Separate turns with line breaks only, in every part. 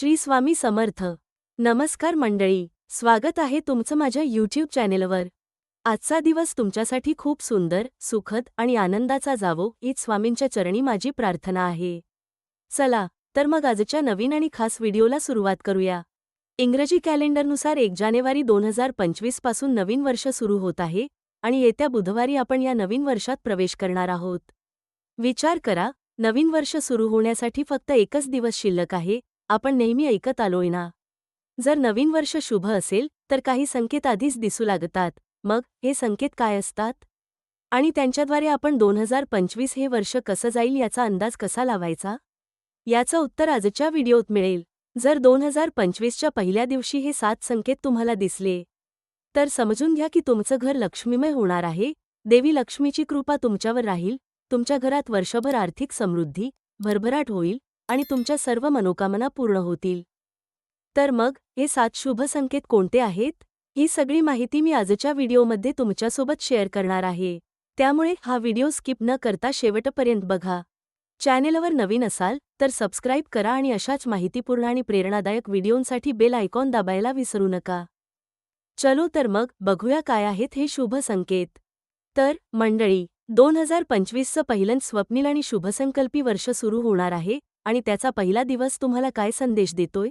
श्री स्वामी समर्थ. नमस्कार मंडळी स्वागत आहे तुमचं माझ्या यूट्यूब चॅनेलवर. आजचा दिवस तुमच्यासाठी खूप सुंदर सुखद आणि आनंदाचा जावो ईद स्वामींच्या चरणी माझी प्रार्थना आहे. चला तर मग आजच्या नवीन आणि खास व्हिडिओला सुरुवात करूया. इंग्रजी कॅलेंडरनुसार एक जानेवारी दोन हजार पंचवीसपासून नवीन वर्ष सुरू होत आहे आणि येत्या बुधवारी आपण या नवीन वर्षात प्रवेश करणार आहोत. विचार करा नवीन वर्ष सुरू होण्यासाठी फक्त एकच दिवस शिल्लक आहे आपण नेहमी ऐकत आलोय ना? जर नवीन वर्ष शुभ असेल तर काही संकेत आधीच दिसू लागतात. मग हे संकेत काय असतात? आणि त्यांच्याद्वारे आपण दोन हजार पंचवीस हे वर्ष कसं जाईल याचा अंदाज कसा लावायचा? याचं उत्तर आजच्या व्हिडिओत मिळेल. जर दोन हजार पंचवीसच्या पहिल्या दिवशी हे सात संकेत तुम्हाला दिसले तर समजून घ्या की तुमचं घर लक्ष्मीमय होणार आहे. देवी लक्ष्मीची कृपा तुमच्यावर राहील. तुमच्या घरात वर्षभर आर्थिक समृद्धी भरभराट होईल. आणि तुमच्या सर्व मनोकामना पूर्ण होतील. तर मग हे सात शुभ संकेत कोणते आहेत? ही सगळी माहिती मी आजच्या व्हिडिओमध्ये तुमच्यासोबत शेअर करणार आहे. त्यामुळे हा व्हिडिओ स्किप न करता शेवटपर्यंत बघा. चॅनेलवर नवीन असाल तर सबस्क्राईब करा आणि अशाच माहितीपूर्ण आणि प्रेरणादायक व्हिडिओंसाठी बेल आयकॉन दाबायला विसरू नका. चलो तर मग बघूया काय आहेत हे शुभ संकेत. तर मंडळी दोन हजार पंचवीसचं पहिलं स्वप्नील आणि शुभसंकल्पी वर्ष सुरू होणार आहे आणि त्याचा पहिला दिवस तुम्हाला काय संदेश देतोय?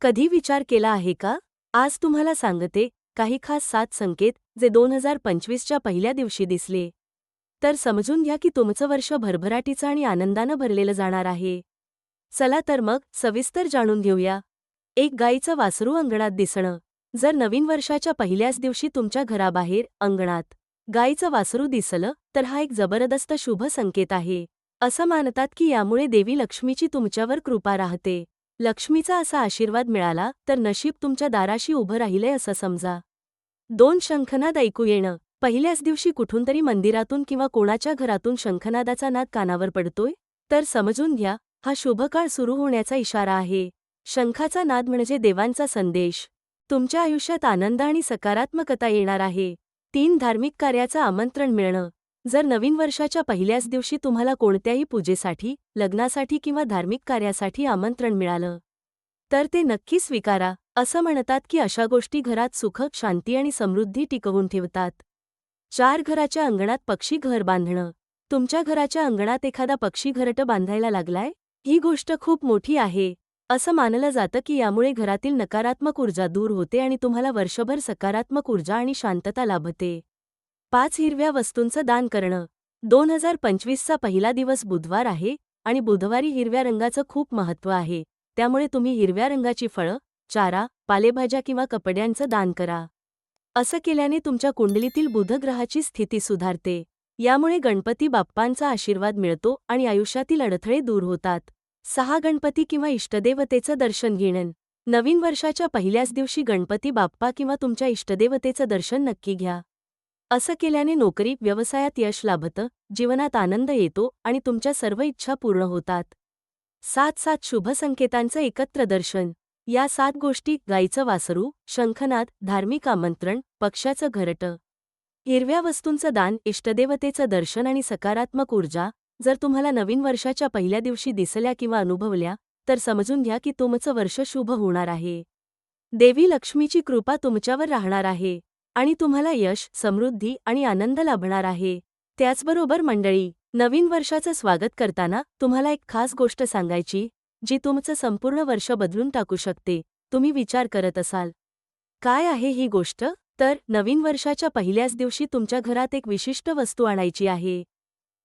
कधी विचार केला आहे का? आज तुम्हाला सांगते काही खास सात संकेत जे दोन हजार पंचवीसच्या पहिल्या दिवशी दिसले. तर समजून घ्या की तुमचं वर्ष भरभराटीचं आणि आनंदानं भरलेलं जाणार आहे. चला तर मग सविस्तर जाणून घेऊया. एक गाईचं वासरू अंगणात दिसणं. जर नवीन वर्षाच्या पहिल्याच दिवशी तुमच्या घराबाहेर अंगणात गाईचं वासरू दिसलं तर हा एक जबरदस्त शुभ संकेत आहे. असं मानतात की यामुळे देवी लक्ष्मीची तुमच्यावर कृपा राहते. लक्ष्मीचा असा आशीर्वाद मिळाला तर नशीब तुमच्या दाराशी उभं राहिलंय असं समजा. दोन शंखनाद ऐकू येणं. पहिल्याच दिवशी कुठून तरी मंदिरातून किंवा कोणाच्या घरातून शंखनादाचा नाद कानावर पडतोय? तर समजून घ्या हा शुभकाळ सुरू होण्याचा इशारा आहे. शंखाचा नाद म्हणजे देवांचा संदेश. तुमच्या आयुष्यात आनंद आणि सकारात्मकता येणार आहे. तीन धार्मिक कार्याचं आमंत्रण मिळणं. जर नवीन वर्षाच्या पहिल्याच दिवशी तुम्हाला कोणत्याही पूजेसाठी लग्नासाठी किंवा धार्मिक कार्यासाठी आमंत्रण मिळालं तर ते नक्की स्वीकारा असं म्हणतात की अशा गोष्टी घरात सुखक शांती आणि समृद्धी टिकवून ठेवतात. चार घराच्या अंगणात पक्षी घर बांधणं. तुमच्या घराच्या अंगणात एखादा पक्षी घरटं बांधायला लागलाय? ही गोष्ट खूप मोठी आहे असं मानलं जातं की यामुळे घरातील नकारात्मक ऊर्जा दूर होते आणि तुम्हाला वर्षभर सकारात्मक ऊर्जा आणि शांतता लाभते. पाच हिरव्या वस्तूंचं दान करणं. दोन हजार पंचवीसचा पहिला दिवस बुधवार आहे आणि बुधवारी हिरव्या रंगाचं खूप महत्त्व आहे. त्यामुळे तुम्ही हिरव्या रंगाची फळं चारा पालेभाज्या किंवा कपड्यांचं दान करा. असं केल्याने तुमच्या कुंडलीतील बुधग्रहाची स्थिती सुधारते. यामुळे गणपती बाप्पांचा आशीर्वाद मिळतो आणि आयुष्यातील अडथळे दूर होतात. सहा गणपती किंवा इष्टदेवतेचं दर्शन घेणं. नवीन वर्षाच्या पहिल्याच दिवशी गणपती बाप्पा किंवा तुमच्या इष्टदेवतेचं दर्शन नक्की घ्या. असं केल्याने नोकरी व्यवसायात यश लाभतं जीवनात आनंद येतो आणि तुमच्या सर्व इच्छा पूर्ण होतात. सात सात शुभ संकेतांचं एकत्र दर्शन. या सात गोष्टी गाईचं वासरू शंखनाद धार्मिक आमंत्रण पक्षाचं घरटं. हिरव्या वस्तूंचं दान इष्टदेवतेचं दर्शन आणि सकारात्मक ऊर्जा. जर तुम्हाला नवीन वर्षाच्या पहिल्या दिवशी दिसल्या किंवा अनुभवल्या तर समजून घ्या की तुमचं वर्ष शुभ होणार आहे. देवी लक्ष्मीची कृपा तुमच्यावर राहणार आहे. आणि तुम्हाला यश समृद्धी आणि आनंद लाभणार आहे. त्याचबरोबर मंडळी नवीन वर्षाचं स्वागत करताना तुम्हाला एक खास गोष्ट सांगायची जी तुमचं संपूर्ण वर्ष बदलून टाकू शकते तुम्ही विचार करत असाल. काय आहे ही गोष्ट? तर नवीन वर्षाच्या पहिल्याच दिवशी तुमच्या घरात एक विशिष्ट वस्तू आणायची आहे.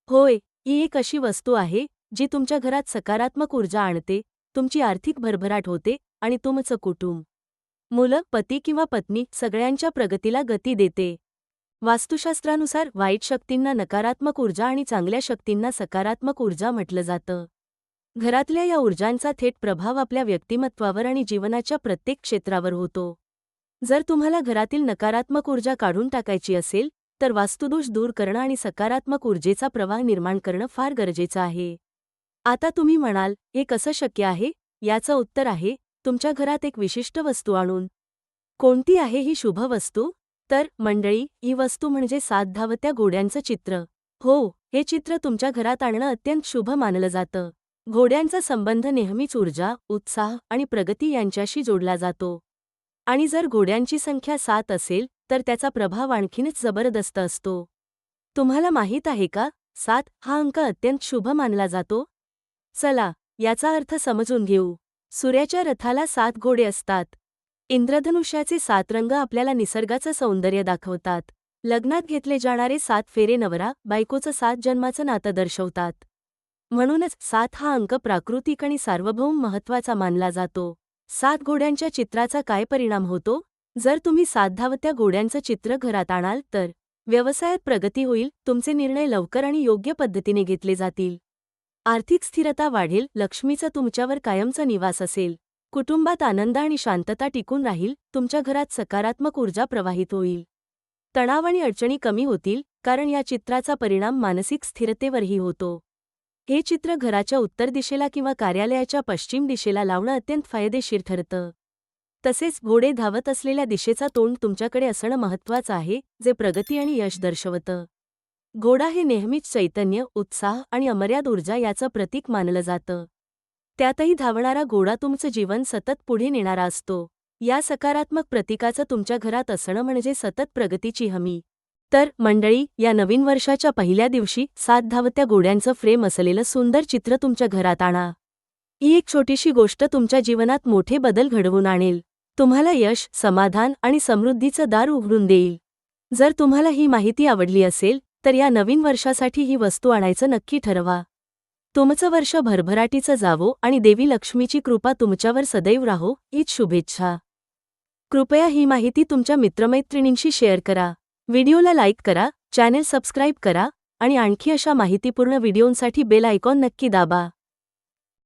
होय ही एक अशी वस्तू आहे जी तुमच्या घरात सकारात्मक ऊर्जा आणते तुमची आर्थिक भरभराट होते आणि तुमचं कुटुंब. मुलं पती किंवा पत्नी सगळ्यांच्या प्रगतीला गती देते. वास्तुशास्त्रानुसार वाईट शक्तींना नकारात्मक ऊर्जा आणि चांगल्या शक्तींना सकारात्मक ऊर्जा म्हटलं जातं. घरातल्या या ऊर्जांचा थेट प्रभाव आपल्या व्यक्तिमत्वावर आणि जीवनाच्या प्रत्येक क्षेत्रावर होतो. जर तुम्हाला घरातील नकारात्मक ऊर्जा काढून टाकायची असेल तर वास्तुदोष दूर करणं आणि सकारात्मक ऊर्जेचा प्रवाह निर्माण करणं फार गरजेचं आहे. आता तुम्ही म्हणाल हे कसं शक्य आहे? याचं उत्तर आहे तुमच्या घरात एक विशिष्ट वस्तू आणून. कोणती आहे ही शुभ वस्तू? तर मंडळी ही वस्तू म्हणजे सात धावत्या घोड्यांचं चित्र. हो हे चित्र तुमच्या घरात आणणं अत्यंत शुभ मानलं जातं. घोड्यांचा संबंध नेहमीच ऊर्जा उत्साह आणि प्रगती यांच्याशी जोडला जातो. आणि जर घोड्यांची संख्या सात असेल तर त्याचा प्रभाव आणखीनच जबरदस्त असतो. तुम्हाला माहीत आहे का? सात हा अंक अत्यंत शुभ मानला जातो. चला याचा अर्थ समजून घेऊ. सूर्याच्या रथाला सात घोडे असतात. इंद्रधनुष्याचे सात रंग आपल्याला निसर्गाचं सौंदर्य दाखवतात. लग्नात घेतले जाणारे सात फेरे नवरा बायकोचं सात जन्माचं नातं दर्शवतात. म्हणूनच सात हा अंक प्राकृतिक आणि सार्वभौम महत्त्वाचा मानला जातो. सात घोड्यांच्या चित्राचा काय परिणाम होतो? जर तुम्ही सात धावत्या घोड्यांचं चित्र घरात आणाल तर व्यवसायात प्रगती होईल तुमचे निर्णय लवकर आणि योग्य पद्धतीने घेतले जातील. आर्थिक स्थिरता वाढेल लक्ष्मीचा तुमच्यावर कायमचा निवास असेल. कुटुंबात आनंद आणि शांतता टिकून राहील तुमच्या घरात सकारात्मक ऊर्जा प्रवाहित होईल. तणाव आणि अडचणी कमी होतील कारण या चित्राचा परिणाम मानसिक स्थिरतेवरही होतो. हे चित्र घराच्या उत्तर दिशेला किंवा कार्यालयाच्या पश्चिम दिशेला लावणं अत्यंत फायदेशीर ठरतं. तसेच घोडे धावत असलेल्या दिशेचा तोंड तुमच्याकडे असणं महत्वाचं आहे जे प्रगती आणि यश दर्शवतं. घोडा हे नेहमीच चैतन्य उत्साह आणि अमर्याद ऊर्जा याचं प्रतीक मानलं जातं. त्यातही धावणारा घोडा तुमचं जीवन सतत पुढे नेणारा असतो. या सकारात्मक प्रतीकाचं तुमच्या घरात असणं म्हणजे सतत प्रगतीची हमी. तर मंडळी या नवीन वर्षाच्या पहिल्या दिवशी सात धावत्या घोड्यांचं फ्रेम असलेलं सुंदर चित्र तुमच्या घरात आणा. ही एक छोटीशी गोष्ट तुमच्या जीवनात मोठे बदल घडवून आणेल. तुम्हाला यश समाधान आणि समृद्धीचं दार उघडून देईल. जर तुम्हाला ही माहिती आवडली असेल तर या नवीन वर्षासाठी ही वस्तू आणायचं नक्की ठरवा. तुमचं वर्ष भरभराटीचं जावो आणि देवी लक्ष्मीची कृपा तुमच्यावर सदैव राहो हीच शुभेच्छा. कृपया ही माहिती तुमच्या मित्रमैत्रिणींशी शेअर करा. व्हिडिओला लाईक करा चॅनेल सबस्क्राईब करा आणि आणखी अशा माहितीपूर्ण व्हिडिओंसाठी बेल आयकॉन नक्की दाबा.